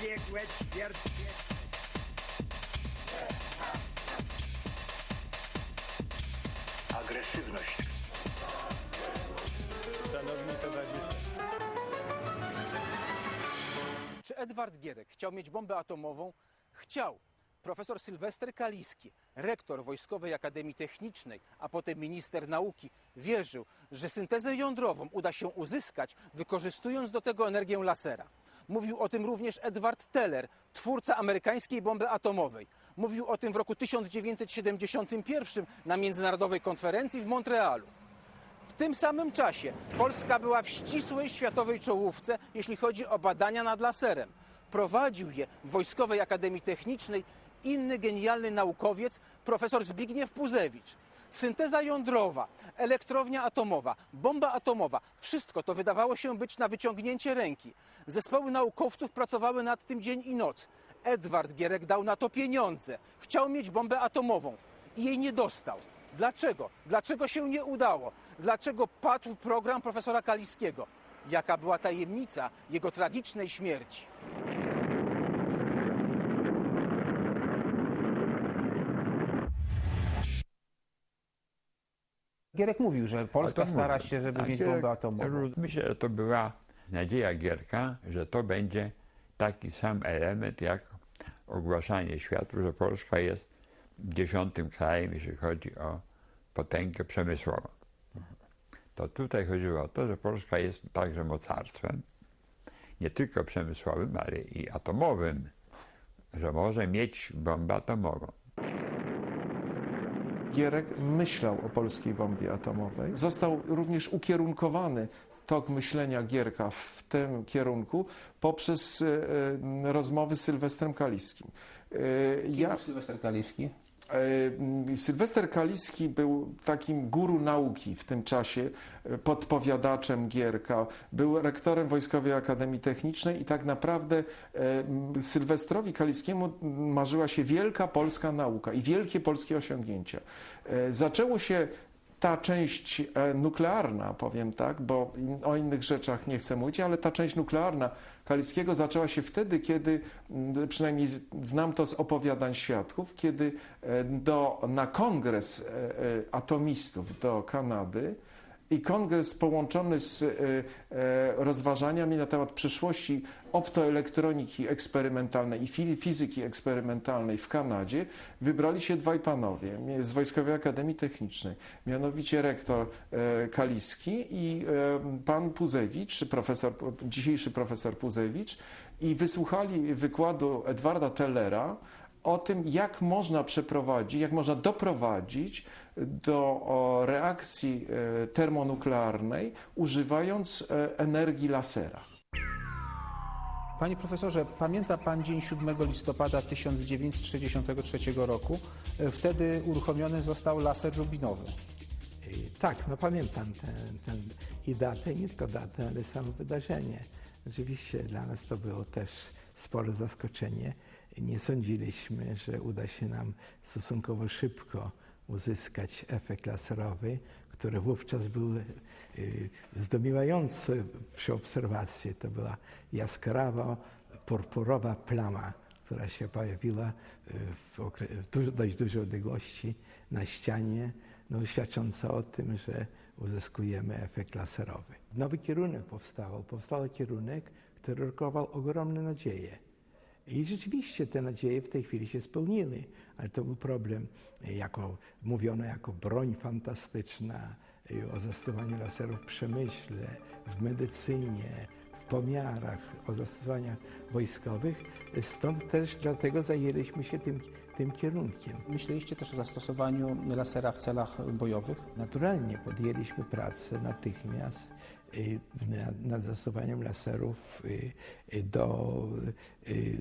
Przebiegłe ćwierćwieczne. agresywność. Szanowni. Czy Edward Gierek chciał mieć bombę atomową? Chciał. Profesor Sylwester Kaliski, rektor Wojskowej Akademii Technicznej, a potem minister nauki, wierzył, że syntezę jądrową uda się uzyskać, wykorzystując do tego energię lasera. Mówił o tym również Edward Teller, twórca amerykańskiej bomby atomowej. Mówił o tym w roku 1971 na międzynarodowej konferencji w Montrealu. W tym samym czasie Polska była w ścisłej światowej czołówce, jeśli chodzi o badania nad laserem. Prowadził je w Wojskowej Akademii Technicznej inny genialny naukowiec, profesor Zbigniew Puzewicz. Synteza jądrowa, elektrownia atomowa, bomba atomowa wszystko to wydawało się być na wyciągnięcie ręki. Zespoły naukowców pracowały nad tym dzień i noc. Edward Gierek dał na to pieniądze. Chciał mieć bombę atomową i jej nie dostał. Dlaczego? Dlaczego się nie udało? Dlaczego padł program profesora Kaliskiego? Jaka była tajemnica jego tragicznej śmierci? Gierek mówił, że Polska to stara mówię. się, żeby A mieć Gierek- bombę atomową. Myślę, że to była nadzieja Gierka, że to będzie taki sam element jak ogłaszanie światu, że Polska jest dziesiątym krajem, jeśli chodzi o potęgę przemysłową. To tutaj chodziło o to, że Polska jest także mocarstwem, nie tylko przemysłowym, ale i atomowym, że może mieć bombę atomową. Gierek myślał o polskiej bombie atomowej. Został również ukierunkowany tok myślenia Gierka w tym kierunku poprzez e, e, rozmowy z Sylwestrem Kaliskim. E, Ja, Sylwester Kaliski. E, Sylwester Kaliski był takim guru nauki w tym czasie, e, podpowiadaczem Gierka, był rektorem Wojskowej Akademii Technicznej i tak naprawdę e, m, Sylwestrowi Kaliskiemu marzyła się wielka polska nauka i wielkie polskie osiągnięcia. Zaczęło się ta część e, nuklearna, powiem tak, bo o innych rzeczach nie chcę mówić, ale ta część nuklearna Kaliskiego zaczęła się wtedy, kiedy, m, przynajmniej znam to z opowiadań świadków, kiedy e, do, na kongres e, atomistów do Kanady i kongres połączony z e, e, rozważaniami na temat przyszłości optoelektroniki eksperymentalnej i fi- fizyki eksperymentalnej w Kanadzie wybrali się dwaj panowie z Wojskowej Akademii Technicznej, mianowicie rektor e, Kaliski i pan Puzewicz, profesor, dzisiejszy profesor Puzewicz i wysłuchali wykładu Edwarda Tellera o tym, jak można przeprowadzić, jak można doprowadzić do reakcji e, termonuklearnej, używając e, energii lasera. Panie profesorze, pamięta pan dzień 7 listopada 1963 roku? E, Wtedy uruchomiony został laser rubinowy. Tak, no pamiętam ten, ten i datę, nie tylko datę, ale samo wydarzenie. Rzeczywiście dla nas to było też spore zaskoczenie. Nie sądziliśmy, że uda się nam stosunkowo szybko uzyskać efekt laserowy, który wówczas był y, zdumiewający przy obserwacji. To była jaskrawa, purpurowa plama, która się pojawiła y, w, w dość dużej odległości na ścianie, no, świadcząca o tym, że uzyskujemy efekt laserowy. Nowy kierunek powstał. Powstał kierunek, który rokował ogromne nadzieje. I rzeczywiście te nadzieje w tej chwili się spełniły, ale to był problem, e, jako, mówiono jako broń fantastyczna, e, o zastosowaniu laserów w przemyśle, w medycynie, w pomiarach, o zastosowaniach wojskowych. Stąd też dlatego zajęliśmy się tym, tym kierunkiem. Myśleliście też o zastosowaniu lasera w celach bojowych? Naturalnie podjęliśmy pracę natychmiast nad, nad zastosowaniem laserów y, y, do, y,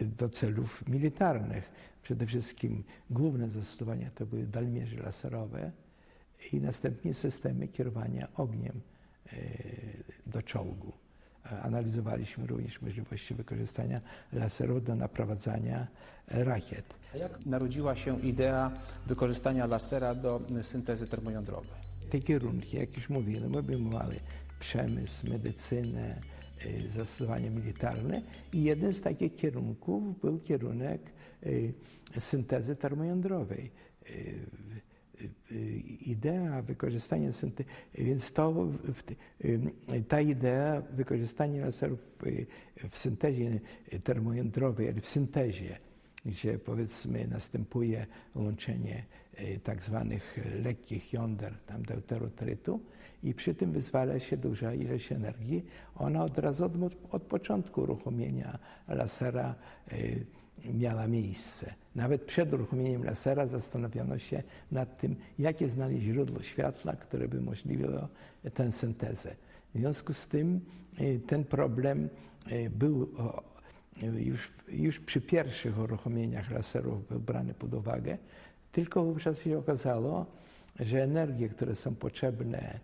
do celów militarnych. Przede wszystkim główne zastosowania to były dalmierze laserowe i następnie systemy kierowania ogniem y, do czołgu. Analizowaliśmy również możliwości wykorzystania laserów do naprowadzania e, rakiet. A jak narodziła się idea wykorzystania lasera do syntezy termojądrowej? Te kierunki, jak już mówiłem, obejmowały przemysł, medycynę, y, zastosowanie militarne i jednym z takich kierunków był kierunek y, syntezy termojądrowej. Y, Idea wykorzystania syntezy, więc to, ta idea wykorzystania laserów w syntezie termojądrowej, ale w syntezie, gdzie powiedzmy następuje łączenie tak zwanych lekkich jąder, tam deuterotrytu i przy tym wyzwala się duża ilość energii. Ona od razu od, od początku uruchomienia lasera y, miała miejsce. Nawet przed uruchomieniem lasera zastanowiono się nad tym, jakie znaleźć źródło światła, które by umożliwiło tę syntezę. W związku z tym y, ten problem y, był o, już, już przy pierwszych uruchomieniach laserów był brany pod uwagę, tylko wówczas się okazało, że energie, które są potrzebne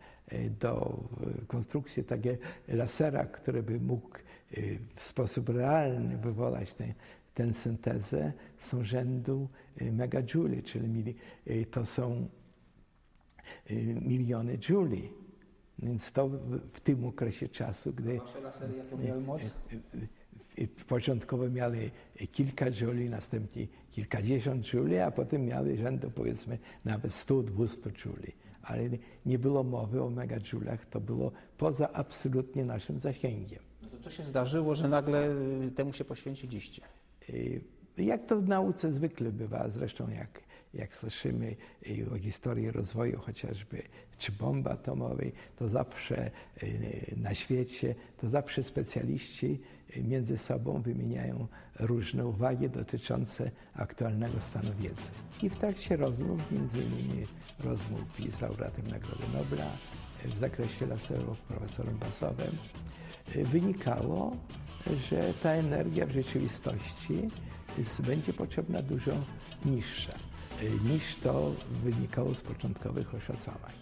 do y, konstrukcji takiego lasera, który by mógł y, w sposób realny wywołać tę, tę syntezę, są rzędu y, megajouli, czyli mili, to są miliony jouli. Więc to w, tym okresie czasu, gdy Wasze lasery jaką miały moc? początkowo miały kilka jouli, następnie kilkadziesiąt jouli, a potem miały rzędu powiedzmy nawet 100-200 jouli. Ale nie było mowy o megajoulach, to było poza absolutnie naszym zasięgiem. No to co się zdarzyło, że nagle y, temu się poświęciliście? Y, Jak to w nauce zwykle bywa, zresztą jak, jak słyszymy o historii rozwoju chociażby czy bomby atomowej, to zawsze y, na świecie, to zawsze specjaliści między sobą wymieniają różne uwagi dotyczące aktualnego stanu wiedzy. I w trakcie rozmów, między innymi rozmów z laureatem Nagrody Nobla w zakresie laserów, profesorem Basowem, y, wynikało, że ta energia w rzeczywistości będzie potrzebna dużo niższa, niż to wynikało z początkowych oszacowań.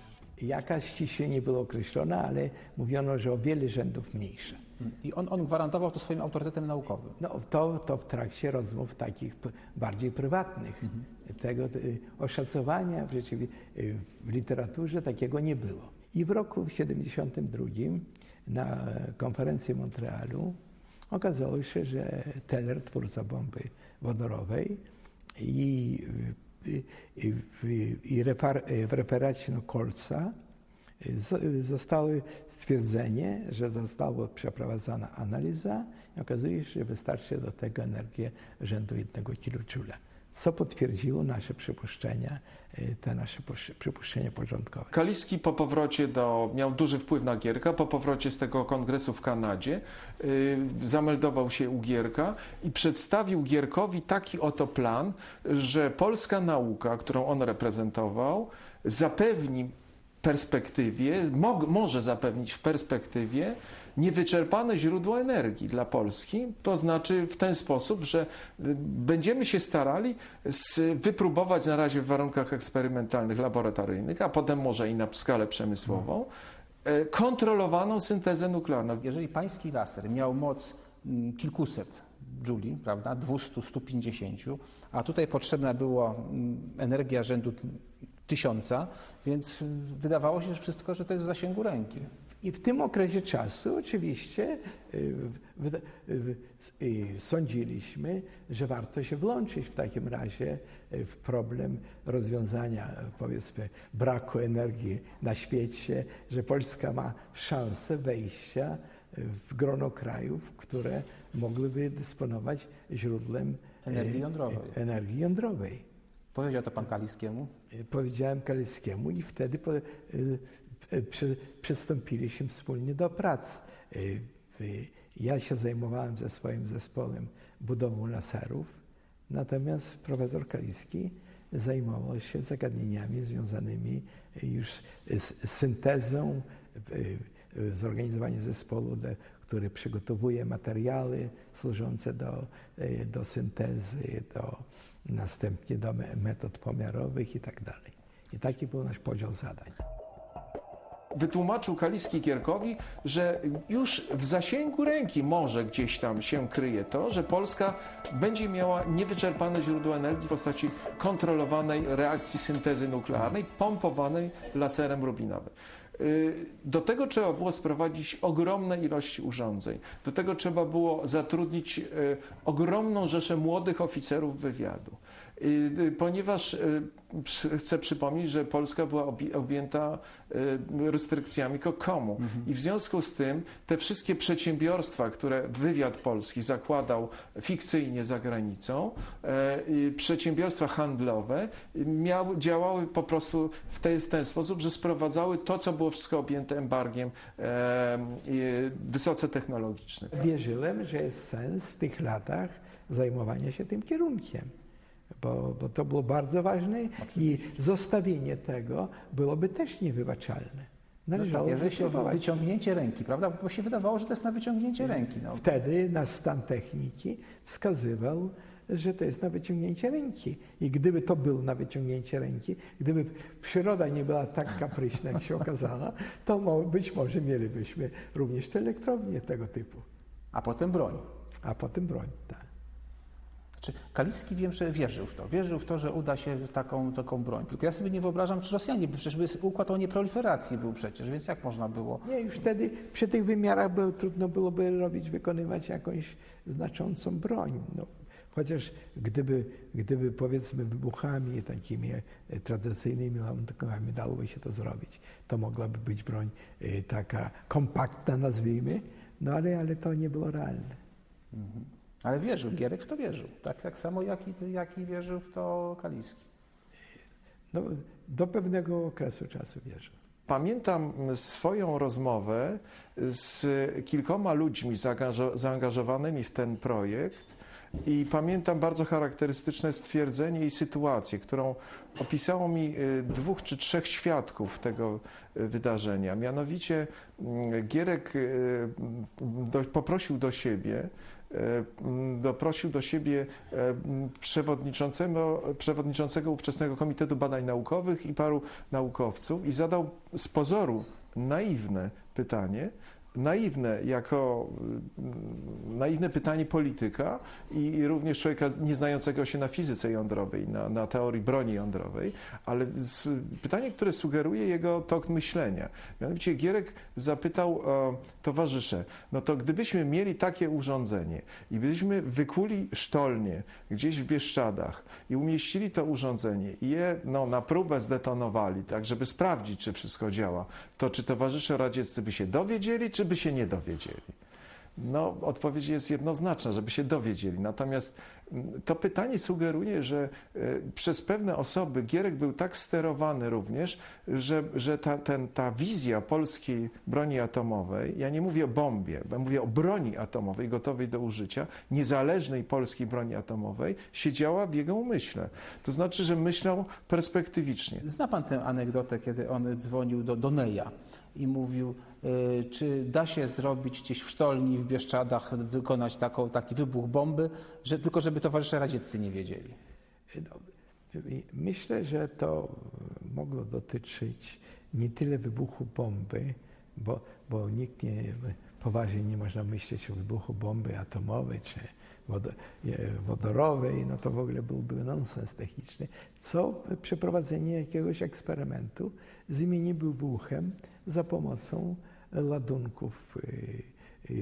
Jaka ściśle nie była określona, ale mówiono, że o wiele rzędów mniejsza. I on, on gwarantował to swoim autorytetem naukowym. No, to, to w trakcie rozmów takich bardziej prywatnych. Tego y, oszacowania w, y, w literaturze takiego nie było. I w roku 72 na konferencji w Montrealu okazało się, że Teller, twórca bomby wodorowej i, y, i, refar, w referacie Kolca z- zostało stwierdzenie, że została przeprowadzona analiza i okazuje się, że wystarczy do tego energię rzędu 1 kJ, co potwierdziło nasze przypuszczenia, y, te nasze przypuszczenia początkowe. Kaliski po powrocie do, miał duży wpływ na Gierka, po powrocie z tego kongresu w Kanadzie y, zameldował się u Gierka i przedstawił Gierkowi taki oto plan, że polska nauka, którą on reprezentował, zapewni perspektywie, mog, może zapewnić w perspektywie niewyczerpane źródło energii dla Polski, to znaczy w ten sposób, że y, będziemy się starali wypróbować na razie w warunkach eksperymentalnych, laboratoryjnych, a potem może i na skalę przemysłową, e, kontrolowaną syntezę nuklearną. Jeżeli pański laser miał moc mm, kilkuset jouli, prawda, 200, 150, a tutaj potrzebna była mm, energia rzędu tysiąca, więc wydawało się że wszystko, że to jest w zasięgu ręki. I w tym okresie czasu oczywiście y, w- w- w- y, sądziliśmy, że warto się włączyć w takim razie y, w problem rozwiązania powiedzmy braku energii na świecie, że Polska ma szansę wejścia w grono krajów, które mogłyby dysponować źródłem Energii jądrowej. energii jądrowej. Powiedział to pan Kaliskiemu. Y, powiedziałem Kaliskiemu i wtedy po, y, y, przy, przystąpiliśmy wspólnie do prac. Ja się zajmowałem ze swoim zespołem budową laserów, natomiast profesor Kaliski zajmował się zagadnieniami związanymi już z syntezą, zorganizowaniem zespołu, który przygotowuje materiały służące do, y, do syntezy, do, następnie do me- metod pomiarowych i tak dalej. I taki był nasz podział zadań. Wytłumaczył Kaliski Gierkowi, że już w zasięgu ręki może gdzieś tam się kryje to, że Polska będzie miała niewyczerpane źródło energii w postaci kontrolowanej reakcji syntezy nuklearnej, pompowanej laserem rubinowym. Y, Do tego trzeba było sprowadzić ogromne ilości urządzeń. Do tego trzeba było zatrudnić y, ogromną rzeszę młodych oficerów wywiadu. Y, y, Ponieważ y, chcę przypomnieć, że Polska była objęta restrykcjami komu. I w związku z tym te wszystkie przedsiębiorstwa, które wywiad polski zakładał fikcyjnie za granicą, e, przedsiębiorstwa handlowe miały, działały po prostu w, te, w ten sposób, że sprowadzały to, co było wszystko objęte embargiem e, wysoce technologicznym. Wierzyłem, że jest sens w tych latach zajmowania się tym kierunkiem. Bo, bo to było bardzo ważne i zostawienie tego byłoby też niewybaczalne. Należało Jeżeli się wypróbować. wyciągnięcie ręki, prawda? Bo się wydawało, że to jest na wyciągnięcie ręki. No. Wtedy nasz stan techniki wskazywał, że to jest na wyciągnięcie ręki. I gdyby to było na wyciągnięcie ręki, gdyby przyroda nie była tak kapryśna, jak się okazała, to mo- być może mielibyśmy również te elektrownie tego typu. A potem broń. A potem broń. Tak. Czy Kaliski wiem, że wierzył w to. Wierzył w to, że uda się w taką, taką broń. Tylko ja sobie nie wyobrażam, czy Rosjanie, by przecież by układ o nieproliferacji był przecież, więc jak można było? Nie, już wtedy przy tych wymiarach było, trudno byłoby robić, wykonywać jakąś znaczącą broń. No, chociaż gdyby, gdyby powiedzmy wybuchami takimi e, tradycyjnymi ładunkami dałoby się to zrobić, to mogłaby być broń e, taka kompaktna, nazwijmy, no ale, ale to nie było realne. Ale wierzył, Gierek w to wierzył. Tak, tak samo jak i, jak i wierzył w to Kaliski. No, do pewnego okresu czasu wierzę. Pamiętam swoją rozmowę z kilkoma ludźmi zaangażo- zaangażowanymi w ten projekt i pamiętam bardzo charakterystyczne stwierdzenie i sytuację, którą opisało mi y, dwóch czy trzech świadków tego y, wydarzenia. Mianowicie mm, Gierek y, do, poprosił do siebie e, m, doprosił do siebie przewodniczącego, przewodniczącego ówczesnego Komitetu Badań Naukowych i paru naukowców i zadał z pozoru naiwne pytanie, naiwne jako mm, naiwne pytanie polityka i również człowieka nieznającego się na fizyce jądrowej, na, na teorii broni jądrowej, ale z, pytanie, które sugeruje jego tok myślenia. Mianowicie Gierek zapytał e, towarzysze, no to gdybyśmy mieli takie urządzenie i byśmy wykuli sztolnie gdzieś w Bieszczadach i umieścili to urządzenie i je no, na próbę zdetonowali, tak żeby sprawdzić, czy wszystko działa, to czy towarzysze radzieccy by się dowiedzieli, czy by się nie dowiedzieli? No, odpowiedź jest jednoznaczna, żeby się dowiedzieli. Natomiast mm, to pytanie sugeruje, że e, przez pewne osoby Gierek był tak sterowany również, że, że ta, ten, ta wizja polskiej broni atomowej, ja nie mówię o bombie, bo mówię o broni atomowej gotowej do użycia, niezależnej polskiej broni atomowej, siedziała w jego umyśle. To znaczy, że myślał perspektywicznie. Zna pan tę anegdotę, kiedy on dzwonił do Doneja i mówił, y, czy da się zrobić gdzieś w sztolni w Bieszczadach, wykonać taką, taki wybuch bomby, że, tylko żeby towarzysze radzieccy nie wiedzieli. No, i Myślę, że to mogło dotyczyć nie tyle wybuchu bomby, bo, bo nikt nie, poważnie nie można myśleć o wybuchu bomby atomowej czy nie, wodorowej, no to w ogóle byłby nonsens techniczny, co przeprowadzenie jakiegoś eksperymentu z imieniem wybuchem za pomocą ładunków y, y,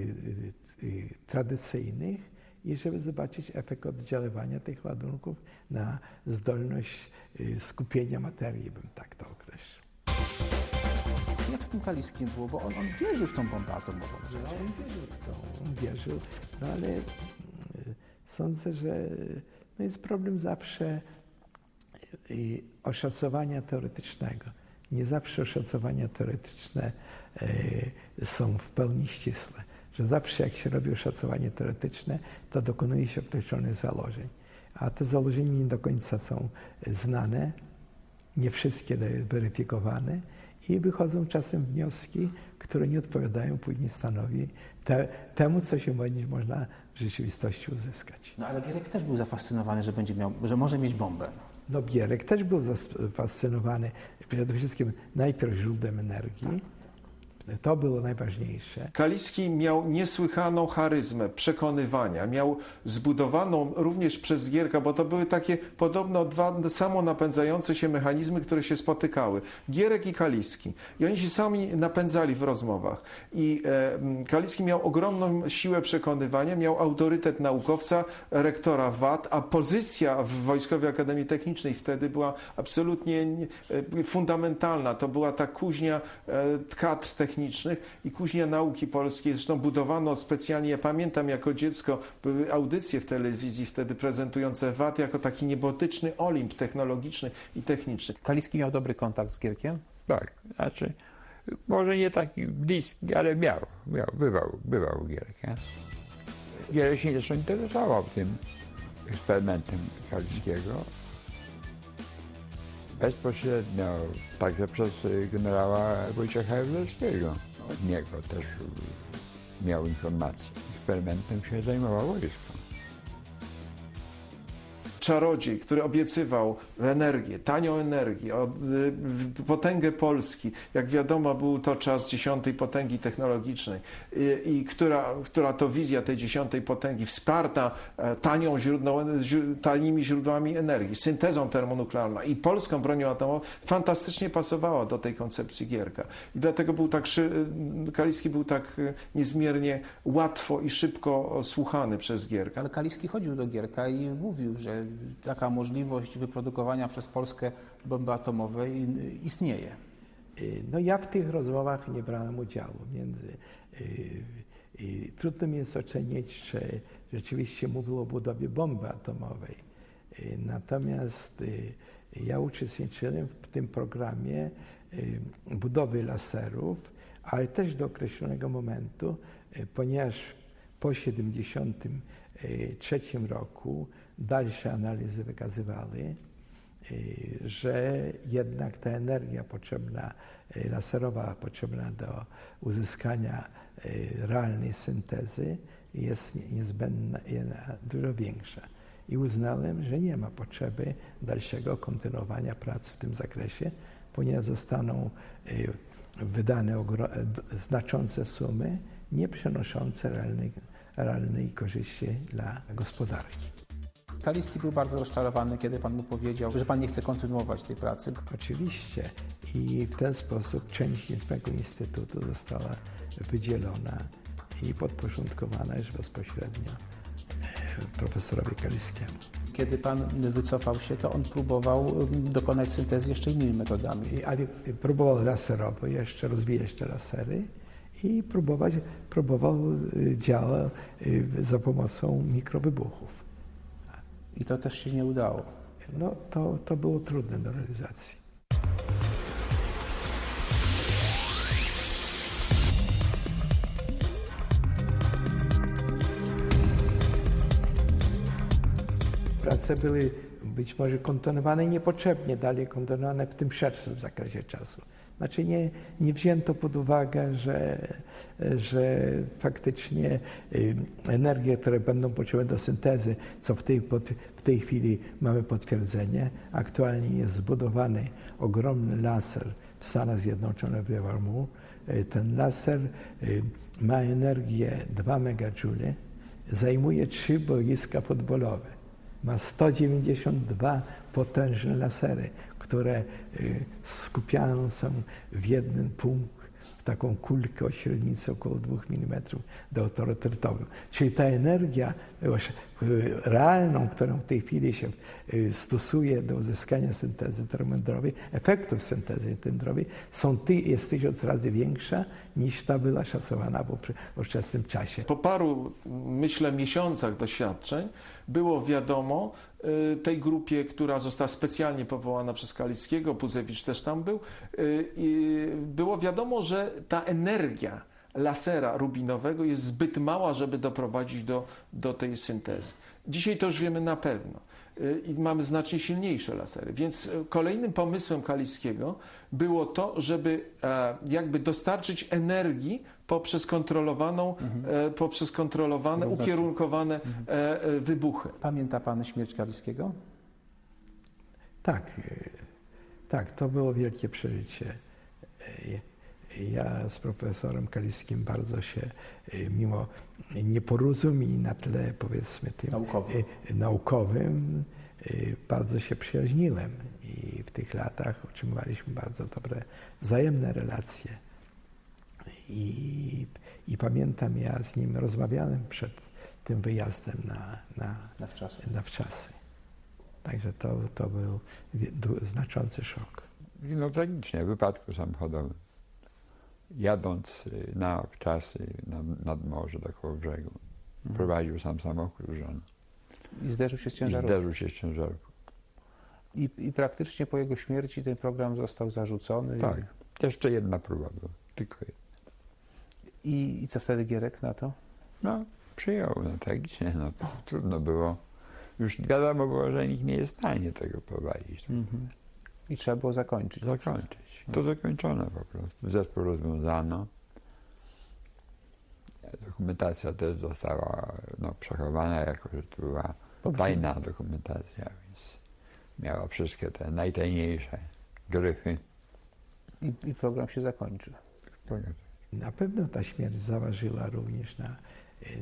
y, tradycyjnych i żeby zobaczyć efekt oddziaływania tych ładunków na zdolność skupienia materii, bym tak to określił. Jak z tym Kaliskim było? Bo on, on wierzył w tą bombę atomową. No, on wierzył w to, on wierzył, no ale sądzę, że no jest problem zawsze oszacowania teoretycznego. Nie zawsze oszacowania teoretyczne y, są w pełni ścisłe. Że zawsze jak się robi oszacowanie teoretyczne, to dokonuje się określonych założeń. A te założenia nie do końca są znane, nie wszystkie weryfikowane i wychodzą czasem wnioski, które nie odpowiadają później stanowi te, temu, co się będzie można w rzeczywistości uzyskać. No ale Gierek też był zafascynowany, że, będzie miał, że może mieć bombę. No Gierek też był zafascynowany przede wszystkim najpierw źródłem energii, To było najważniejsze. Kaliski miał niesłychaną charyzmę przekonywania, miał zbudowaną również przez Gierka, bo to były takie podobno dwa samo napędzające się mechanizmy, które się spotykały. Gierek i Kaliski. I oni się sami napędzali w rozmowach. I e, Kaliski miał ogromną siłę przekonywania, miał autorytet naukowca, rektora VAT, a pozycja w Wojskowej Akademii Technicznej wtedy była absolutnie e, fundamentalna. To była ta kuźnia e, kadr technicznych i kuźnia nauki polskiej. Zresztą budowano specjalnie, ja pamiętam jako dziecko, były audycje w telewizji wtedy prezentujące VAT jako taki niebotyczny olimp technologiczny i techniczny. Kaliski miał dobry kontakt z Gierkiem? Tak, znaczy, może nie taki bliski, ale miał, miał bywał, bywał Gierek. Nie? Gierek się zresztą interesował tym eksperymentem Kaliskiego. Bezpośrednio, także przez y, generała Wojciecha Ewlerskiego. Od niego też y, miał informacje. Eksperymentem się zajmował wojsko. Czarodziej, który obiecywał energię, tanią energię, y, potęgę Polski. Jak wiadomo, był to czas dziesiątej potęgi technologicznej i, i która, która to wizja tej dziesiątej potęgi wsparta e, tanią źródło, źró- tanimi źródłami energii, syntezą termonuklearną i polską bronią atomową fantastycznie pasowała do tej koncepcji Gierka. I dlatego był tak, szy- Kaliski był tak y, niezmiernie łatwo i szybko słuchany przez Gierka. Ale Kaliski chodził do Gierka i mówił, że taka możliwość wyprodukowania przez Polskę bomby atomowej istnieje. Y, No ja w tych rozmowach nie brałem udziału. Między, y, trudno mi jest ocenić, czy rzeczywiście mówił o budowie bomby atomowej. Y, Natomiast ja uczestniczyłem w tym programie budowy laserów, ale też do określonego momentu, ponieważ po 1973 roku dalsze analizy wykazywały, że jednak ta energia potrzebna, y, laserowa potrzebna do uzyskania y, realnej syntezy jest nie- niezbędna, dużo większa. I uznałem, że nie ma potrzeby dalszego kontynuowania prac w tym zakresie, ponieważ zostaną y, wydane znaczące sumy, nie przynoszące realnej, realnej korzyści dla gospodarki. Kaliski był bardzo rozczarowany, kiedy pan mu powiedział, że pan nie chce kontynuować tej pracy. Oczywiście. I w ten sposób część niezbędnego instytutu została wydzielona i podporządkowana już bezpośrednio e, profesorowi Kaliskiemu. Kiedy pan wycofał się, to on próbował ym, dokonać syntezy jeszcze innymi metodami. I, ale próbował laserowo jeszcze rozwijać te lasery i próbować, próbował y, działać y, za pomocą mikrowybuchów. I to też się nie udało. No to, to było trudne do realizacji. Prace były być może kontynuowane niepotrzebnie, dalej kontynuowane w tym szerszym zakresie czasu. Znaczy nie, nie wzięto pod uwagę, że, że faktycznie energie, które będą potrzebne do syntezy, co w tej, w tej chwili mamy potwierdzenie, aktualnie jest zbudowany ogromny laser w Stanach Zjednoczonych w Livermore. Y, Ten laser y, ma energię 2 megajoule, zajmuje trzy boiska futbolowe. Ma 192 potężne lasery, które y, skupiane są w jednym punkt, w taką kulkę o średnicy około 2 mm do autorytetowym. Czyli ta energia już, y, realną, którą w tej chwili się y, stosuje do uzyskania syntezy termojądrowej, efektów syntezy jądrowej, są jest tysiąc razy większa niż ta była szacowana w ówcze- w ówczesnym czasie. Po paru, myślę, miesiącach doświadczeń było wiadomo y, tej grupie, która została specjalnie powołana przez Kalickiego, Puzewicz też tam był, y, było wiadomo, że ta energia lasera rubinowego jest zbyt mała, żeby doprowadzić do, do tej syntezy. Dzisiaj to już wiemy na pewno. Y, I mamy znacznie silniejsze lasery. Więc y, kolejnym pomysłem Kalickiego było to, żeby e, jakby dostarczyć energii poprzez kontrolowaną, e, poprzez kontrolowane, ukierunkowane e, e, wybuchy. Pamięta pan śmierć Kaliskiego? Tak, tak, to było wielkie przeżycie. Ja z profesorem Kaliskim bardzo się, y, mimo nieporozumień na tle powiedzmy tym Naukowy. y, naukowym, y, bardzo się przyjaźniłem i w tych latach utrzymywaliśmy bardzo dobre wzajemne relacje. I, I pamiętam, ja z nim rozmawiałem przed tym wyjazdem na, na, Na wczasy. na wczasy. Także to, to był znaczący szok. No tragicznie, w wypadku samochodowym. Jadąc y, na wczasy nad, nad morze do koło brzegu, prowadził sam samochód z żoną I zderzył się z i ciężarówką. zderzył się z ciężarówką. I, I praktycznie po jego śmierci ten program został zarzucony. Tak. Jeszcze jedna próba była, tylko jedna. I, I co wtedy Gierek na to? No, przyjął, no tragicznie, no trudno było. Już wiadomo było, że nikt nie jest w stanie tego prowadzić, I trzeba było zakończyć. zakończyć. To zakończono po prostu. Zespół rozwiązano. Dokumentacja też została no, przechowana, jako że to była tajna dokumentacja, więc miała wszystkie te najtajniejsze gryfy. I, I program się zakończył. Na pewno ta śmierć zaważyła również na,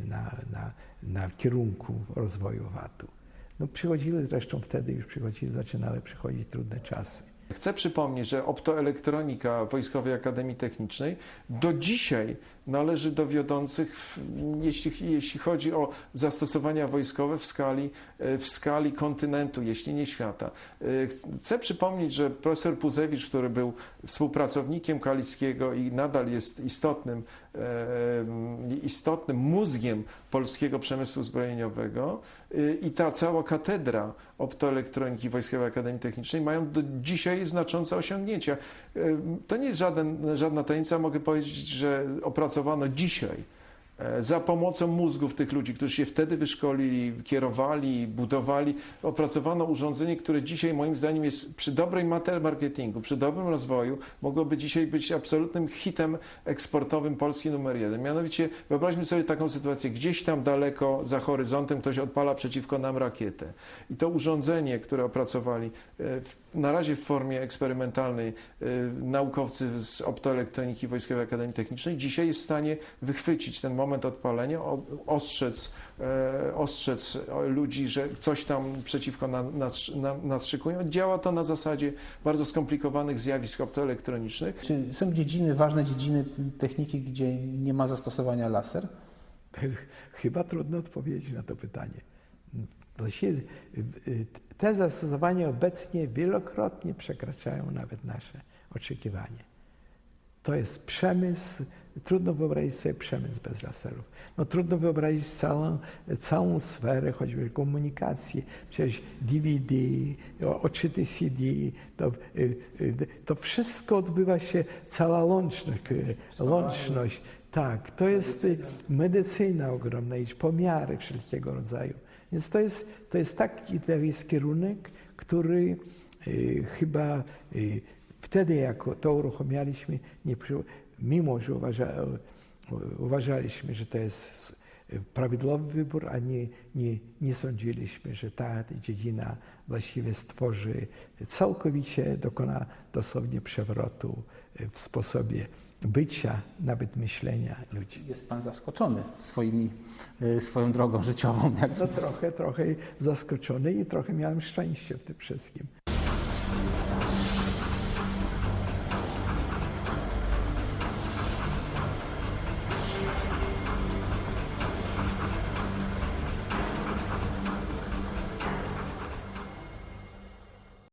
na, na, na kierunku rozwoju VAT-u. No przychodziły zresztą wtedy już przychodziły, zaczynały przychodzić trudne czasy. Chcę przypomnieć, że optoelektronika Wojskowej Akademii Technicznej do dzisiaj należy do wiodących, jeśli, jeśli chodzi o zastosowania wojskowe w skali, e, w skali kontynentu, jeśli nie świata. E, Chcę przypomnieć, że profesor Puzewicz, który był współpracownikiem Kaliskiego i nadal jest istotnym, e, istotnym mózgiem polskiego przemysłu zbrojeniowego i ta cała katedra optoelektroniki Wojskowej Akademii Technicznej mają do dzisiaj znaczące osiągnięcia. To nie jest żaden, żadna tajemnica, mogę powiedzieć, że opracowano dzisiaj e, za pomocą mózgów tych ludzi, którzy się wtedy wyszkolili, kierowali, budowali, opracowano urządzenie, które dzisiaj moim zdaniem jest przy dobrej mater marketingu, przy dobrym rozwoju, mogłoby dzisiaj być absolutnym hitem eksportowym Polski numer jeden. Mianowicie wyobraźmy sobie taką sytuację, gdzieś tam daleko za horyzontem ktoś odpala przeciwko nam rakietę i to urządzenie, które opracowali e, w, na razie w formie eksperymentalnej e, naukowcy z optoelektroniki Wojskowej Akademii Technicznej dzisiaj jest w stanie wychwycić ten moment odpalenia, ostrzec, e, ostrzec ludzi, że coś tam przeciwko na- nas, na, nas szykują. Działa to na zasadzie bardzo skomplikowanych zjawisk optoelektronicznych. Czy są dziedziny, ważne dziedziny techniki, gdzie nie ma zastosowania laser? Chyba trudno odpowiedzieć na to pytanie. Y, te zastosowania obecnie wielokrotnie przekraczają nawet nasze oczekiwania. To jest przemysł, trudno wyobrazić sobie przemysł bez laserów. No, trudno wyobrazić całą, całą sferę choćby komunikacji. Przecież DVD, odczyty CD, to, y, y, to wszystko odbywa się, cała łączność, łączność. Tak, to jest medycyna ogromna, pomiary wszelkiego rodzaju. Więc to jest, to jest taki to jest kierunek, który y, chyba y, wtedy, jak to uruchomialiśmy, nie, mimo że uważa, uważaliśmy, że to jest prawidłowy wybór, a nie, nie, nie sądziliśmy, że ta dziedzina właściwie stworzy całkowicie, dokona dosłownie przewrotu w sposobie bycia, nawet myślenia ludzi. Jest Pan zaskoczony swoimi, y, swoją drogą życiową. Jak No trochę, trochę zaskoczony i trochę miałem szczęście w tym wszystkim.